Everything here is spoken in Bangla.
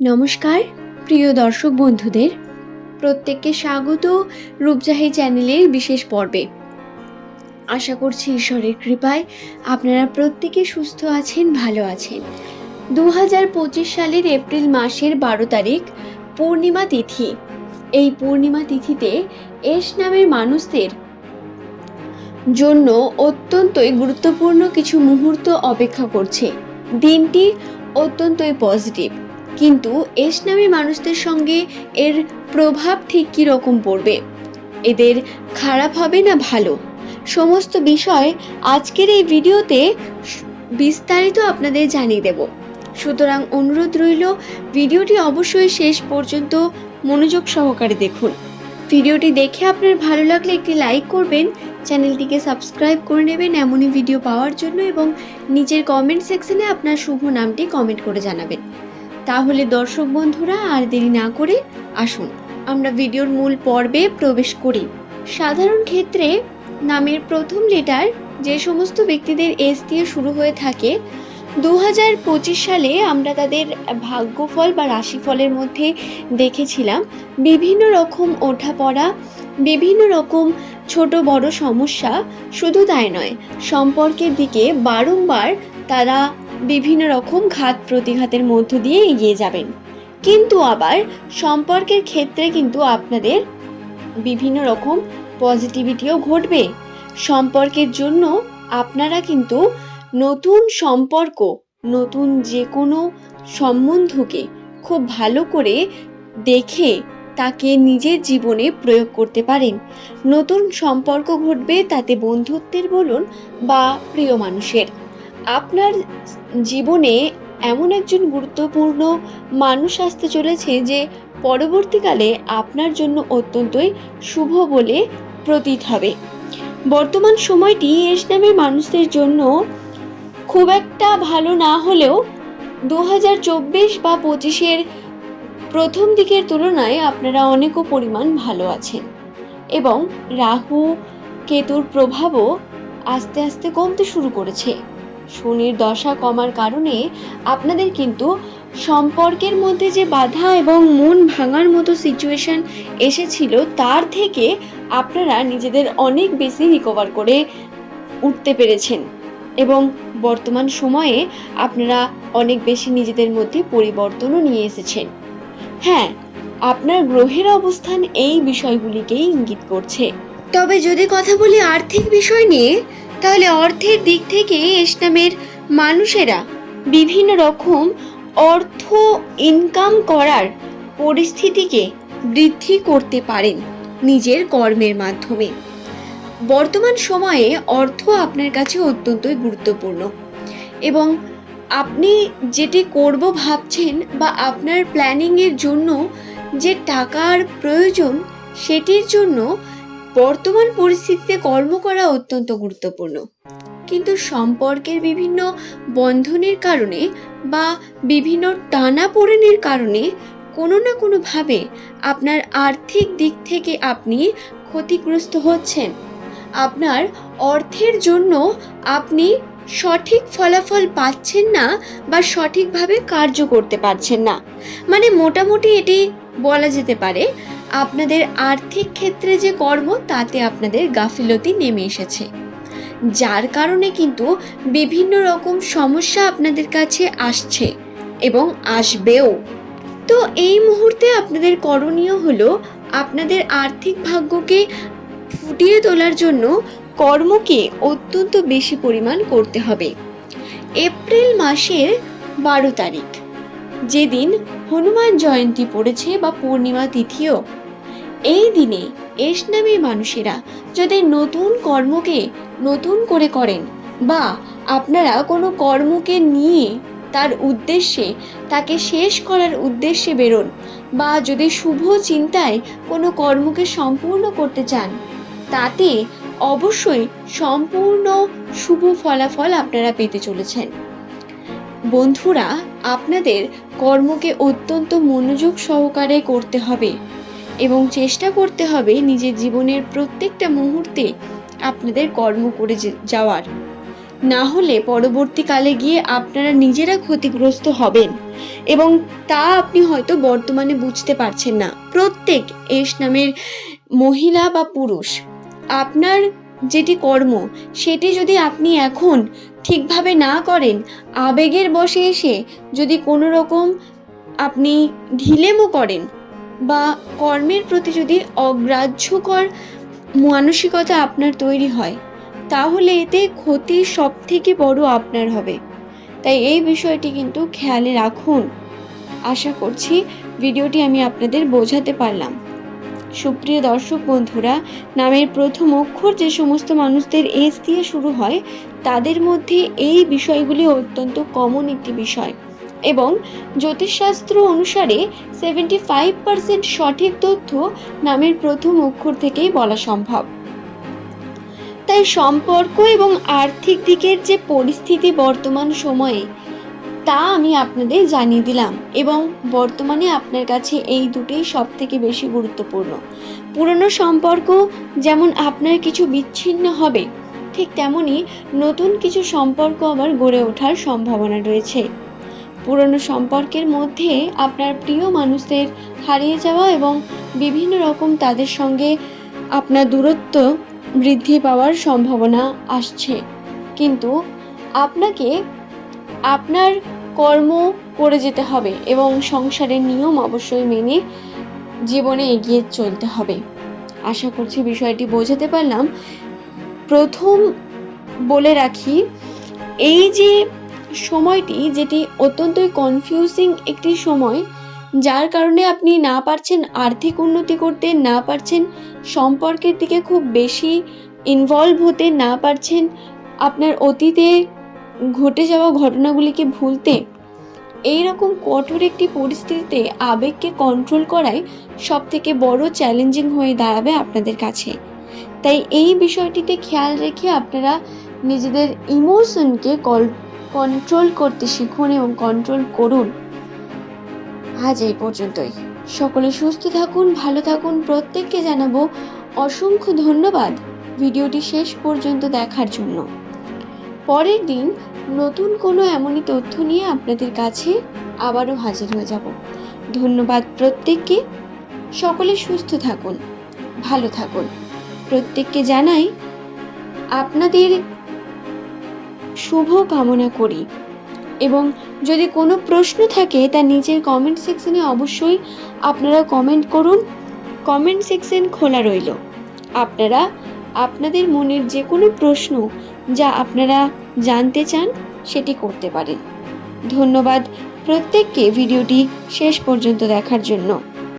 নমস্কার, প্রিয় দর্শক বন্ধুদের। প্রত্যেককে স্বাগত রূপজাহি চ্যানেলের বিশেষ পর্বে। আশা করছি ঈশ্বরের কৃপায় আপনারা প্রত্যেকে সুস্থ আছেন, ভালো আছেন। দু হাজার পঁচিশ সালের এপ্রিল মাসের বারো তারিখ, পূর্ণিমা তিথি। এই পূর্ণিমা তিথিতে এস নামের মানুষদের জন্য অত্যন্তই গুরুত্বপূর্ণ কিছু মুহূর্ত অপেক্ষা করছে। দিনটি অত্যন্তই পজিটিভ। কিন্তু এস নামী মানুষদের সঙ্গে এর প্রভাব ঠিক কী রকম পড়বে? এদের খারাপ হবে না ভালো? সমস্ত বিষয় আজকের এই ভিডিওতে বিস্তারিত আপনাদের জানিয়ে দেব। সুতরাং অনুরোধ রইল, ভিডিওটি অবশ্যই শেষ পর্যন্ত মনোযোগ সহকারে দেখুন। ভিডিওটি দেখে আপনার ভালো লাগলে একটি লাইক করবেন, চ্যানেলটিকে সাবস্ক্রাইব করে নেবেন এমনই ভিডিও পাওয়ার জন্য এবং নিচের কমেন্ট সেকশনে আপনার শুভ নামটি কমেন্ট করে জানাবেন। তাহলে দর্শক বন্ধুরা আর দেরি না করে আসুন। আমরা ভিডিওর মূল পর্বে প্রবেশ করি। সাধারণ ক্ষেত্রে নামের প্রথম লেটার যে সমস্ত ব্যক্তিদের এস দিয়ে শুরু হয়ে থাকে দু হাজার পঁচিশ সালে আমরা তাদের ভাগ্যফল বা রাশিফলের মধ্যে দেখেছিলাম। বিভিন্ন রকম ওঠাপড়া, বিভিন্ন রকম ছোট বড় সমস্যা শুধু তাই নয়, সম্পর্কের দিকে বারংবার তারা বিভিন্ন রকম ঘাত প্রতিঘাতের মধ্য দিয়ে এগিয়ে যাবেন। কিন্তু আবার সম্পর্কের ক্ষেত্রে কিন্তু আপনাদের বিভিন্ন রকম পজিটিভিটিও ঘটবে। সম্পর্কের জন্য আপনারা কিন্তু নতুন সম্পর্ক, নতুন যে কোনো সম্বন্ধকে খুব ভালো করে দেখে তাকে নিজের জীবনে প্রয়োগ করতে পারেন। নতুন সম্পর্ক ঘটবে তাতে বন্ধুত্বের বলুন বা প্রিয় মানুষের। আপনার জীবনে এমন একজন গুরুত্বপূর্ণ মানুষ আসতে চলেছে যে পরবর্তীকালে আপনার জন্য অত্যন্তই শুভ বলে প্রতীত হবে। বর্তমান সময়টি এস নামের মানুষদের জন্য খুব একটা ভালো না হলেও দু হাজার চব্বিশ বা পঁচিশের প্রথম দিকের তুলনায় আপনারা অনেকও পরিমাণ ভালো আছেন এবং রাহু, কেতুর প্রভাবও আস্তে আস্তে কমতে শুরু করেছে। শনির দশা কমার কারণে আপনাদের কিন্তু সম্পর্কের মধ্যে যে বাধা এবং মন ভাঙার মতো সিচুয়েশন এসেছিল, তার থেকে আপনারা নিজেদের অনেক বেশি রিকভার করে উঠতে পেরেছেন। এবং বর্তমান সময়ে আপনারা অনেক বেশি নিজেদের মধ্যে পরিবর্তনও নিয়ে এসেছেন। হ্যাঁ আপনার গ্রহের অবস্থান এই বিষয়গুলিকেই ইঙ্গিত করছে। তবে যদি কথা বলি আর্থিক বিষয় নিয়ে তাহলে অর্থের দিক থেকে এস নামের মানুষেরা বিভিন্ন রকম অর্থ ইনকাম করার পরিস্থিতিকে বৃদ্ধি করতে পারেন নিজের কর্মের মাধ্যমে। বর্তমান সময়ে অর্থ আপনার কাছে অত্যন্তই গুরুত্বপূর্ণ এবং আপনি যেটি করব ভাবছেন বা আপনার প্ল্যানিংয়ের জন্য যে টাকার প্রয়োজন সেটির জন্য বর্তমান পরিস্থিতিতে কর্ম করা অত্যন্ত গুরুত্বপূর্ণ। কিন্তু সম্পর্কের বিভিন্ন বন্ধনের কারণে বা বিভিন্ন টানাপোড়েনের কারণে কোনো না কোনোভাবে আপনার আর্থিক দিক থেকে আপনি ক্ষতিগ্রস্ত হচ্ছেন। আপনার অর্থের জন্য আপনি সঠিক ফলাফল পাচ্ছেন না বা সঠিকভাবে কার্য করতে পারছেন না। মানে মোটামুটি এটি বলা যেতে পারে আপনাদের আর্থিক ক্ষেত্রে যে কর্ম, তাতে আপনাদের গাফিলতি নেমে এসেছে। যার কারণে কিন্তু বিভিন্ন রকম সমস্যা আপনাদের কাছে আসছে এবং আসবেও। তো এই মুহূর্তে আপনাদের করণীয় হলো, আপনাদের আর্থিক ভাগ্যকে ফুটিয়ে তোলার জন্য কর্মকে অত্যন্ত বেশি পরিমাণ করতে হবে। এপ্রিল মাসের বারো তারিখ, যেদিন হনুমান জয়ন্তী পড়েছে বা পূর্ণিমা তিথিও। এই দিনে এস নামী মানুষেরা যদি নতুন কর্মকে নতুন করে করেন বা আপনারা কোনো কর্মকে নিয়ে তার উদ্দেশ্যে, তাকে শেষ করার উদ্দেশ্যে বেরোন বা যদি শুভ চিন্তায় কোনো কর্মকে সম্পূর্ণ করতে চান, তাতে অবশ্যই সম্পূর্ণ শুভ ফলাফল আপনারা পেতে চলেছেন। বন্ধুরা, আপনাদের কর্মকে অত্যন্ত মনোযোগ সহকারে করতে হবে। এবং চেষ্টা করতে হবে নিজের জীবনের প্রত্যেকটা মুহূর্তে আপনাদের কর্ম করে যাওয়ার। না হলে পরবর্তীকালে গিয়ে আপনারা নিজেরা ক্ষতিগ্রস্ত হবেন এবং তা আপনি হয়তো বর্তমানে বুঝতে পারছেন না। প্রত্যেক এস নামের মহিলা বা পুরুষ, আপনার যেটি কর্ম, সেটি যদি আপনি এখন ঠিকভাবে না করেন, আবেগের বশে এসে যদি কোনো রকম আপনি ঢিলেমো করেন বা কর্মের প্রতি যদি অগ্রাহ্যকর মানসিকতা আপনার তৈরি হয়, তাহলে এতে ক্ষতি সব থেকে বড় আপনার হবে। তাই এই বিষয়টি কিন্তু খেয়ালে রাখুন। আশা করছি ভিডিওটি আমি আপনাদের বোঝাতে পারলাম। সুপ্রিয় দর্শক বন্ধুরা, নামের প্রথম অক্ষর যে সমস্ত মানুষদের এস দিয়ে শুরু হয়, তাদের মধ্যে এই বিষয়গুলি অত্যন্ত কমন একটি বিষয়। এবং জ্যোতিষশাস্ত্র অনুসারে সেভেন্টি ফাইভ পার্সেন্ট সঠিক তথ্য নামের প্রথম অক্ষর থেকেই বলা সম্ভব। তাই সম্পর্ক এবং আর্থিক দিকের যে পরিস্থিতি বর্তমান সময়ে, তা আমি আপনাদের জানিয়ে দিলাম এবং বর্তমানে আপনার কাছে এই দুটোই সব থেকে বেশি গুরুত্বপূর্ণ। পুরনো সম্পর্ক যেমন আপনার কিছু বিচ্ছিন্ন হবে, ঠিক তেমনই নতুন কিছু সম্পর্ক আবার গড়ে ওঠার সম্ভাবনা রয়েছে। পুরনো সম্পর্কের মধ্যে আপনার প্রিয় মানুষদের হারিয়ে যাওয়া এবং বিভিন্ন রকম তাদের সঙ্গে আপনার দূরত্ব বৃদ্ধি পাওয়ার সম্ভাবনা আসছে। কিন্তু আপনাকে আপনার কর্ম করে যেতে হবে এবং সংসারের নিয়ম অবশ্যই মেনে জীবনে এগিয়ে চলতে হবে। আশা করছি বিষয়টি বোঝাতে পারলাম। প্রথম বলে রাখি, এই যে সময়টি যেটি অত্যন্তই কনফিউজিং একটি সময়, যার কারণে আপনি না পারছেন আর্থিক উন্নতি করতে, না পারছেন সম্পর্কের দিকে খুব বেশি ইনভলভ হতে, না পারছেন আপনার অতীতে ঘটে যাওয়া ঘটনাগুলিকে ভুলতে। এই রকম কঠোর একটি পরিস্থিতিতে আবেগকে কন্ট্রোল করাই সব থেকে বড় চ্যালেঞ্জিং হয়ে দাঁড়াবে আপনাদের কাছে। তাই এই বিষয়টিতে খেয়াল রেখে আপনারা নিজেদের ইমোশনকে কল কন্ট্রোল করতে শিখুন এবং কন্ট্রোল করুন। আজ এই পর্যন্তই। সকলে সুস্থ থাকুন, ভালো থাকুন। প্রত্যেককে জানাব অসংখ্য ধন্যবাদ ভিডিওটি শেষ পর্যন্ত দেখার জন্য। পরের দিন নতুন কোনো এমনই তথ্য নিয়ে আপনাদের কাছে আবারও হাজির হয়ে যাব। ধন্যবাদ প্রত্যেককে। সকলে সুস্থ থাকুন, ভালো থাকুন। প্রত্যেককে জানাই আপনাদের শুভ কামনা করি। এবং যদি কোনো প্রশ্ন থাকে, তা নিচের কমেন্ট সেকশনে অবশ্যই আপনারা কমেন্ট করুন। কমেন্ট সেকশন খোলা রইল। আপনারা আপনাদের মনের যে কোনো প্রশ্ন যা আপনারা জানতে চান, সেটি করতে পারেন। ধন্যবাদ প্রত্যেককে ভিডিওটি শেষ পর্যন্ত দেখার জন্য।